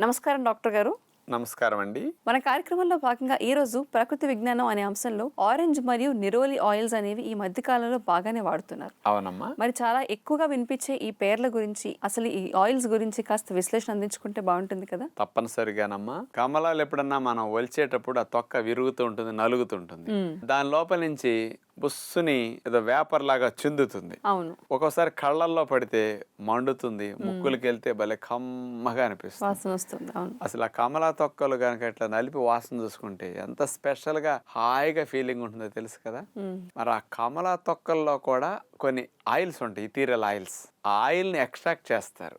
నమస్కారం డాక్టర్ గారు. నమస్కారం అండి. మన కార్యక్రమంలో భాగంగా ఈ రోజు ప్రకృతి విజ్ఞానం అనే అంశంలో ఆరెంజ్ మరియు నిరోలి ఆయిల్స్ అనేవి ఈ మధ్య కాలంలో బాగానే వాడుతున్నారు. అవునమ్మా. మరి చాలా ఎక్కువగా వినిపించే ఈ పేర్ల గురించి అసలు ఈ ఆయిల్స్ గురించి కాస్త విశ్లేషణ అందించుకుంటే బాగుంటుంది కదా? తప్పనిసరిగానమ్మా. కమలాలు ఎప్పుడన్నా మనం ఒలిచేటప్పుడు ఆ తొక్క విరుగుతూ ఉంటుంది నలుగుతుంటుంది దాని లోపల నుంచి బుస్సుని ఏదో వేపర్ లాగా చిందుతుంది. అవును. ఒక్కోసారి కళ్ళల్లో పడితే మండుతుంది ముక్కులకి వెళ్తే భలే కమ్మగా అనిపిస్తుంది. వాసన వస్తుంది అవును. అసలు ఆ కమలా తొక్కలు కనుక ఇట్లా నలిపి వాసన చూసుకుంటే ఎంత స్పెషల్గా హాయిగా ఫీలింగ్ ఉంటుందో తెలుసు కదా. మరి ఆ కమలా తొక్కల్లో కూడా కొన్ని ఆయిల్స్ ఉంటాయి ఇథీరియల్ ఆయిల్స్. ఆ ఆయిల్ని ఎక్స్ట్రాక్ట్ చేస్తారు.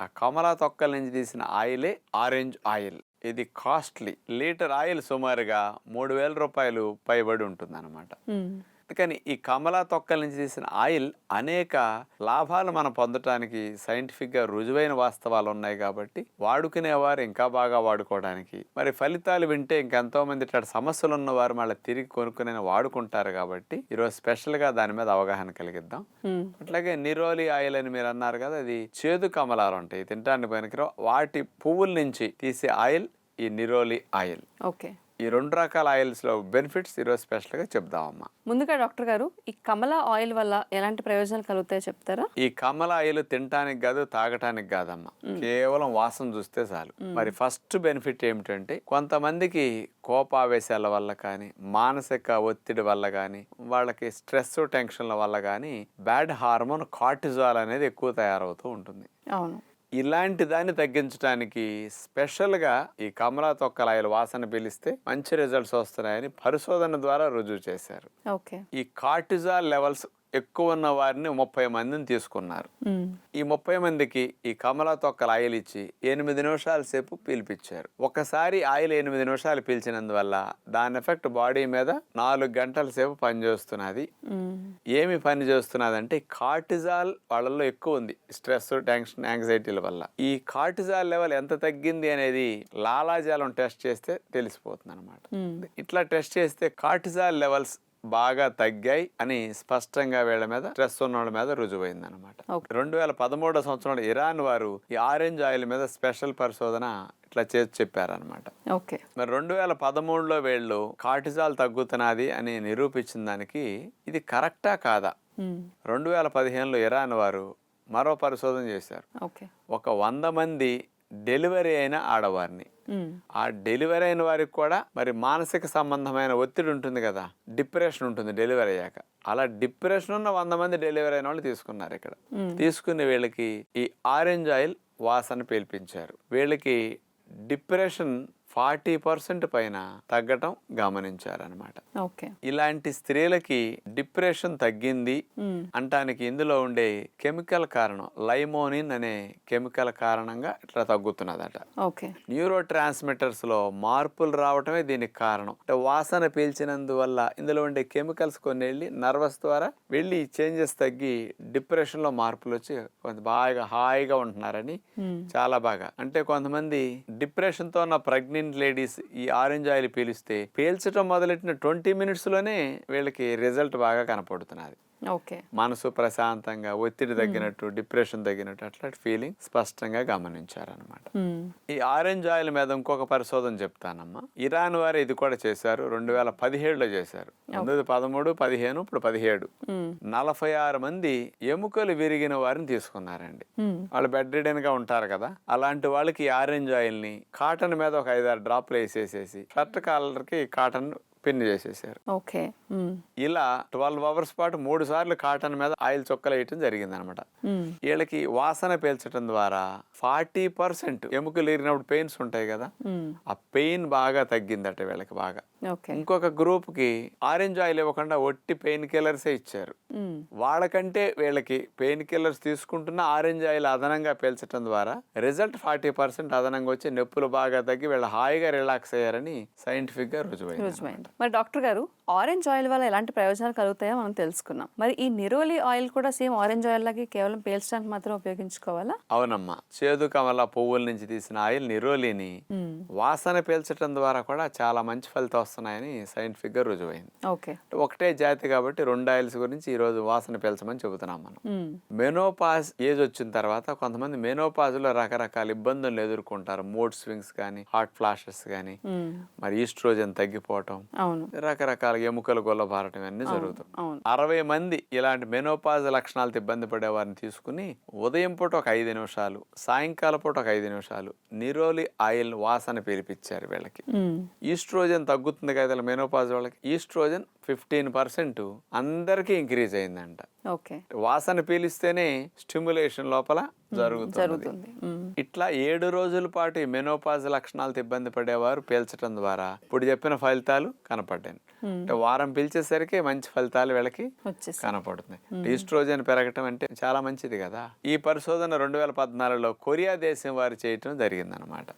ఆ కమలా తొక్కల నుంచి తీసిన ఆయిలే ఆరెంజ్ ఆయిల్. ఇది కాస్ట్లీ. లీటర్ ఆయిల్ సుమారుగా మూడు వేల రూపాయలు పైబడి ఉంటుంది అనమాట మ్మ్. కానీ ఈ కమలా తొక్కల నుంచి తీసిన ఆయిల్ అనేక లాభాలు మనం పొందటానికి సైంటిఫిక్గా రుజువైన వాస్తవాలు ఉన్నాయి కాబట్టి వాడుకునేవారు ఇంకా బాగా వాడుకోవడానికి. మరి ఫలితాలు వింటే ఇంకెంతో మంది ఇట్లా సమస్యలు ఉన్నవారు మళ్ళీ తిరిగి కొనుక్కునే వాడుకుంటారు కాబట్టి ఈరోజు స్పెషల్గా దాని మీద అవగాహన కలిగిద్దాం. అట్లాగే నిరోలి ఆయిల్ అని మీరు అన్నారు కదా అది చేదు కమలాలు ఉంటాయి. తినడానికి పనికిరావు. వాటి పువ్వుల నుంచి తీసే ఆయిల్ ఈ నిరోలి ఆయిల్. ఓకే. ఈ రెండు రకాల ఆయిల్స్లో బెనిఫిట్స్ ఈరోజు స్పెషల్గా చెప్దామమ్మా. ముందుగా డాక్టర్ గారు ఈ కమల ఆయిల్ వల్ల ఎలాంటి ప్రయోజనాలు కలుగుతాయో చెప్తారా? ఈ కమల ఆయిల్ తినటానికి కాదు తాగటానికి కాదమ్మా. కేవలం వాసన చూస్తే చాలు. మరి ఫస్ట్ బెనిఫిట్ ఏమిటంటే కొంతమందికి కోపావేశాల వల్ల కానీ మానసిక ఒత్తిడి వల్ల కానీ వాళ్ళకి స్ట్రెస్ టెన్షన్ల వల్ల కానీ బ్యాడ్ హార్మోన్ కార్టిజాల్ అనేది ఎక్కువ తయారవుతూ ఉంటుంది. అవును. ఇలాంటి దాన్ని తగ్గించడానికి స్పెషల్గా ఈ కమలా తొక్కలాయల వాసన పీలిస్తే మంచి రిజల్ట్స్ వస్తున్నాయని పరిశోధన ద్వారా రుజువు చేశారు. ఓకే. ఈ కార్టిజాల్ లెవెల్స్ ఎక్కువ ఉన్న వారిని ముప్పై మందిని తీసుకున్నారు. ఈ ముప్పై మందికి ఈ కమలా తొక్కల ఆయిల్ ఇచ్చి ఎనిమిది నిమిషాల సేపు పీల్పించారు ఒకసారి ఆయిల్ ఎనిమిది నిమిషాలు పీల్చినందువల్ల దాని ఎఫెక్ట్ బాడీ మీద నాలుగు గంటల సేపు పనిచేస్తున్నది. ఏమి పని చేస్తున్నది అంటే కార్టిజాల్ వాళ్ళల్లో ఎక్కువ ఉంది స్ట్రెస్ టెన్షన్ యాంగ్జైటీల వల్ల ఈ కార్టిజాల్ లెవెల్ ఎంత తగ్గింది అనేది లాలాజాలం టెస్ట్ చేస్తే తెలిసిపోతుంది అనమాట. ఇట్లా టెస్ట్ చేస్తే కార్టిజాల్ లెవెల్స్ బాగా తగ్గాయి అని స్పష్టంగా వీళ్ళ మీద స్ట్రెస్ ఉన్న వాళ్ళ మీద రుజువైంది అనమాట. రెండు వేల పదమూడో సంవత్సరంలో ఇరాన్ వారు ఈ ఆరెంజ్ ఆయిల్ మీద స్పెషల్ పరిశోధన ఇట్లా చేసి చెప్పారనమాట ఓకే. మరి రెండు వేల పదమూడులో వీళ్ళు కార్టిజాల్ తగ్గుతున్నది అని నిరూపించిన దానికి ఇది కరెక్టా కాదా. రెండు వేల పదిహేనులో ఇరాన్ వారు మరో పరిశోధన చేశారు. ఓకే. ఒక వంద మంది డెలివరీ అయిన ఆడవారిని. ఆ డెలివరీ అయిన వారికి కూడా మరి మానసిక సంబంధమైన ఒత్తిడి ఉంటుంది కదా డిప్రెషన్ ఉంటుంది డెలివరీ అయ్యాక అలా డిప్రెషన్ ఉన్న వంద మంది డెలివరీ అయిన వాళ్ళు తీసుకున్నారు ఇక్కడ. తీసుకుని వీళ్ళకి ఈ ఆరెంజ్ ఆయిల్ వాసన పీల్పించారు వీళ్ళకి డిప్రెషన్ ఫార్టీ పర్సెంట్ పైన తగ్గటం గమనించారనమాట ఓకే. ఇలాంటి స్త్రీలకి డిప్రెషన్ తగ్గింది. అంటానికి ఇందులో ఉండే కెమికల్ కారణం లైమోనిన్ అనే కెమికల్ కారణంగా ఇట్లా తగ్గుతున్నదట. ఓకే. న్యూరో ట్రాన్స్మిటర్స్లో మార్పులు రావటమే దీనికి కారణం. అంటే వాసన పీల్చినందువల్ల ఇందులో ఉండే కెమికల్స్ కొన్ని వెళ్ళి నర్వస్ ద్వారా వెళ్ళి చేంజెస్ తగ్గి డిప్రెషన్లో మార్పులు వచ్చి కొంత బాగా హాయిగా ఉంటున్నారని. చాలా బాగా. అంటే కొంతమంది డిప్రెషన్తో ఉన్న ప్రెగ్నెంట్ లేడీస్ ఈ ఆరెంజ్ ఆయిల్ పీలిస్తే పీల్చడం మొదలెట్టిన ట్వంటీ మినిట్స్లోనే వీళ్ళకి రిజల్ట్ బాగా కనపడుతున్నది. మనసు ప్రశాంతంగా ఒత్తిడి తగ్గినట్టు డిప్రెషన్ తగ్గినట్టు అట్లాంటి ఫీలింగ్ స్పష్టంగా గమనించారనమాట. ఈ ఆరెంజ్ ఆయిల్ మీద ఇంకొక పరిశోధన చెప్తానమ్మా. ఇరాన్ వారు ఇది కూడా చేశారు రెండు వేల పదిహేడులో చేశారు. ముందు పదమూడు పదిహేను ఇప్పుడు పదిహేడు. నలభై ఆరు మంది ఎముకలు విరిగిన వారిని తీసుకున్నారండి. వాళ్ళు బెడ్ రిడెన్గా ఉంటారు కదా అలాంటి వాళ్ళకి ఆరెంజ్ ఆయిల్ని కాటన్ మీద ఒక ఐదారు డ్రాప్లు వేసేసేసి షర్ట్ కాలర్కి కాటన్ పిన్ చేసేసారు ఓకే. ఇలా ట్వెల్వ్ అవర్స్ పాటు మూడు సార్లు కాటన్ మీద ఆయిల్ చొక్కలు వేయటం జరిగింది అనమాట. వీళ్ళకి వాసన పీల్చడం ద్వారా ఫార్టీ పర్సెంట్ ఎముకలు ఇరిగినప్పుడు పెయిన్స్ ఉంటాయి కదా. ఆ పెయిన్ బాగా తగ్గిందట వీళ్ళకి బాగా ఇంకొక గ్రూప్కి ఆరెంజ్ ఆయిల్ ఇవ్వకుండా ఒట్టి పెయిన్ కిల్లర్సే ఇచ్చారు. వాళ్ళకంటే వీళ్ళకి పెయిన్ కిల్లర్స్ తీసుకుంటున్న ఆరెంజ్ ఆయిల్ అదనంగా పీల్చడం ద్వారా రిజల్ట్ ఫార్టీ పర్సెంట్ అదనంగా వచ్చి నొప్పులు బాగా తగ్గి వీళ్ళు హాయిగా రిలాక్స్ అయ్యారని సైంటిఫిక్గా రుజువైంది మరి డాక్టర్ గారు ఆరెంజ్ ఆయిల్ వల్ల ఎలాంటి ప్రయోజనాలు కలుగుతాయో మనం తెలుసుకున్నాం మరి ఈ నిరోలి ఆయిల్ కూడా సేమ్ ఆరెంజ్ ఆయిల్ లాగే కేవలం పేల్చడానికి మాత్రం ఉపయోగించుకోవాలా? అవునమ్మా. చేదు కమల పువ్వుల నుంచి తీసిన ఆయిల్ నిరోలిని వాసన పీల్చడం ద్వారా కూడా చాలా మంచి ఫలితం వస్తున్నాయని సైంటిఫిక్గా రుజువైంది. ఓకే. ఒకటే జాతి కాబట్టి రెండు ఆయిల్స్ గురించి ఈ రోజు వాసన పీల్చమని చెబుతున్నాం మనం. మెనోపాజ్ ఏజ్ వచ్చిన తర్వాత కొంతమంది మెనోపాజ్లో రకరకాల ఇబ్బందులు ఎదుర్కొంటారు. మూడ్ స్వింగ్స్ కానీ హార్ట్ ఫ్లాషెస్ కానీ మరి ఈస్ట్రోజన్ తగ్గిపోవటం అవును. రకరకాల ఎముకలు గొల్లబారటం అన్నీ జరుగుతాయి. అరవై మంది ఇలాంటి మెనోపాజ్ లక్షణాలతో ఇబ్బంది పడే వారిని తీసుకుని ఉదయం పూట ఒక ఐదు నిమిషాలు సాయంకాలం పూట ఒక ఐదు నిమిషాలు నిరోలి ఆయిల్ వాసన పీలిపించారు వీళ్ళకి. ఈస్ట్రోజన్ తగ్గుతుంది కదా మెనోపాజ్ వాళ్ళకి. ఈస్ట్రోజన్ ఫిఫ్టీన్ పర్సెంట్ అందరికీ ఇంక్రీజ్ అయిందంట. ఓకే. వాసన పీలిస్తేనే స్టిమ్యులేషన్ లోపల జరుగుతుంది. ఇట్లా ఏడు రోజుల పాటు మెనోపాజ్ లక్షణాలతో ఇబ్బంది పడేవారు పీల్చడం ద్వారా ఇప్పుడు చెప్పిన ఫలితాలు కనపడ్డాయి. అంటే వారం పీల్చేసరికి మంచి ఫలితాలు వీళ్ళకి కనపడుతుంది ఈస్ట్రోజన్ పెరగటం అంటే చాలా మంచిది కదా. ఈ పరిశోధన రెండు వేల పద్నాలుగులో కొరియా దేశం వారు చేయటం జరిగిందనమాట.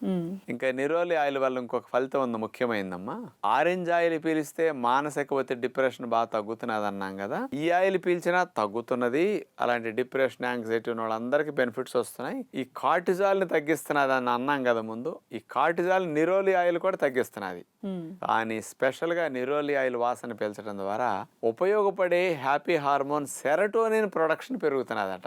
ఇంకా నిరోలి ఆయిల్ వల్ల ఇంకొక ఫలితం ఉంది ముఖ్యమైనదమ్మా ఆరెంజ్ ఆయిల్ పీలిస్తే మానసిక ఒత్తిడి డిప్రెషన్ బాగా తగ్గుతున్నది అన్నాం కదా. ఈ ఆయిల్ పీల్చినా తగ్గుతున్నది. అలాంటి డిప్రెషన్ యాంగ్జైటీ ఉన్న వాళ్ళందరికీ బెనిఫిట్స్ వస్తున్నాయి. ఈ కార్టిజాల్ని తగ్గిస్తున్నది అని అన్నాం కదా ముందు ఈ కార్టిజాల్ నిరోలి ఆయిల్ కూడా తగ్గిస్తున్నది. కానీ స్పెషల్గా నిరోలి ఆయిల్ వాసన పీల్చడం ద్వారా ఉపయోగపడే హ్యాపీ హార్మోన్ సెరటోనిన్ ప్రొడక్షన్ పెరుగుతున్నదట.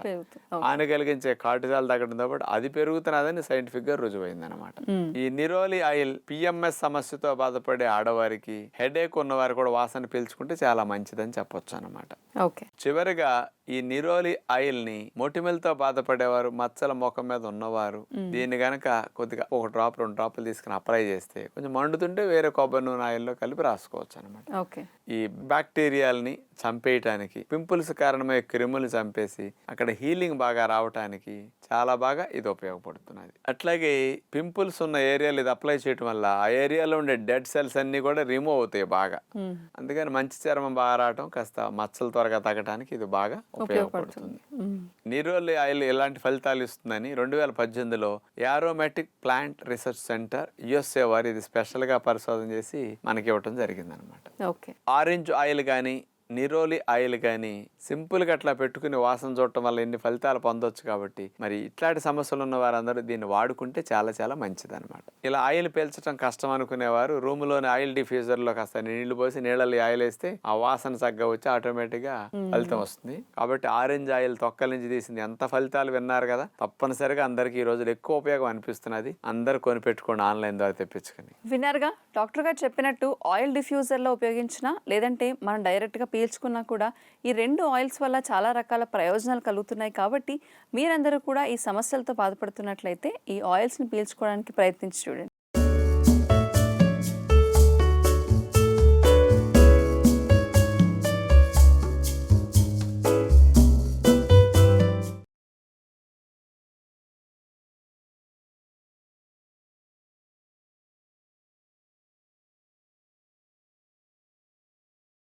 హాని కలిగించే కార్టిజాల్ తగ్గడంతో పాటు అది పెరుగుతున్నదని సైంటిఫిక్గా రుజువైంది అనమాట. ఈ నిరోలి ఆయిల్ పిఎంఎస్ సమస్యతో బాధపడే ఆడవారికి హెడేక్ ఉన్నవారు కూడా వాసన పీల్చుకుంటే చాలా మంచిదని చెప్పొచ్చు అనమాట ఓకే చివరిగా ఈ నిరోలి ఆయిల్ని మొటిమలతో బాధపడేవారు మచ్చల ముఖం మీద ఉన్నవారు. దీన్ని గనక కొద్దిగా ఒక డ్రాప్ రెండు డ్రాపులు తీసుకుని అప్లై చేస్తే కొంచెం మండుతుంటే వేరే కొబ్బరి నూనె ఆయిల్లో కలిపి రాసుకోవచ్చు అనమాట ఈ బ్యాక్టీరియాల్ని చంపేయటానికి పింపుల్స్ కారణమయ్యే క్రిములు చంపేసి అక్కడ హీలింగ్ బాగా రావటానికి చాలా బాగా ఇది ఉపయోగపడుతున్నది. అట్లాగే పింపుల్స్ ఉన్న ఏరియాలు ఇది అప్లై చేయటం వల్ల ఆ ఏరియాలో ఉండే డెడ్ సెల్స్ అన్ని కూడా రిమూవ్ అవుతాయి బాగా. అందుకని మంచి చర్మం బాగా రావటం కాస్త మచ్చలు త్వరగా తగ్గడానికి ఇది బాగా ఉపయోగపడుతుంది. నీరోలి ఆయిల్ ఎలాంటి ఫలితాలు ఇస్తుందని రెండు వేల పద్దెనిమిదిలో aromatic plant research centre USA వారు ఇది స్పెషల్గా పరిశోధన చేసి మనకి ఇవ్వటం జరిగిందనమాట ఓకే. ఆరెంజ్ ఆయిల్ కానీ నిరోలి ఆయిల్ కానీ సింపుల్గా అట్లా పెట్టుకుని వాసన చూడటం వల్ల ఎన్ని ఫలితాలు పొందొచ్చు కాబట్టి మరి ఇట్లాంటి సమస్యలు ఉన్న వారందరూ దీన్ని వాడుకుంటే చాలా చాలా మంచిదన్నమాట. ఇలా ఆయిల్ పీల్చడం కష్టం అనుకునేవారు రూమ్లోని ఆయిల్ డిఫ్యూజర్లో కాస్త నీళ్ళు పోసి నీళ్ళలో ఆయిల్ వేస్తే ఆ వాసన చక్కగా వచ్చి ఆటోమేటిక్గా ఫలితం వస్తుంది. కాబట్టి ఆరెంజ్ ఆయిల్ తొక్కల నుంచి తీసింది. ఎంత ఫలితాలు విన్నారు కదా తప్పనిసరిగా అందరికీ ఈ రోజులు ఎక్కువ ఉపయోగం అనిపిస్తున్నది. అందరు కొనిపెట్టుకోండి ఆన్లైన్ ద్వారా తెప్పించుకొని. విన్నారుగా? డాక్టర్ గారు చెప్పినట్టు ఆయిల్ డిఫ్యూజర్లో ఉపయోగించినా లేదంటే మనం డైరెక్ట్గా పీల్చుకున్నా కూడా ఈ రెండు ఆయిల్స్ వల్ల చాలా రకాల ప్రయోజనాలు కలుగుతున్నాయి కాబట్టి మీరందరూ కూడా ఈ సమస్యలతో బాధపడుతున్నట్లయితే ఈ ఆయిల్స్ని పీల్చుకోవడానికి ప్రయత్నించి చూడండి.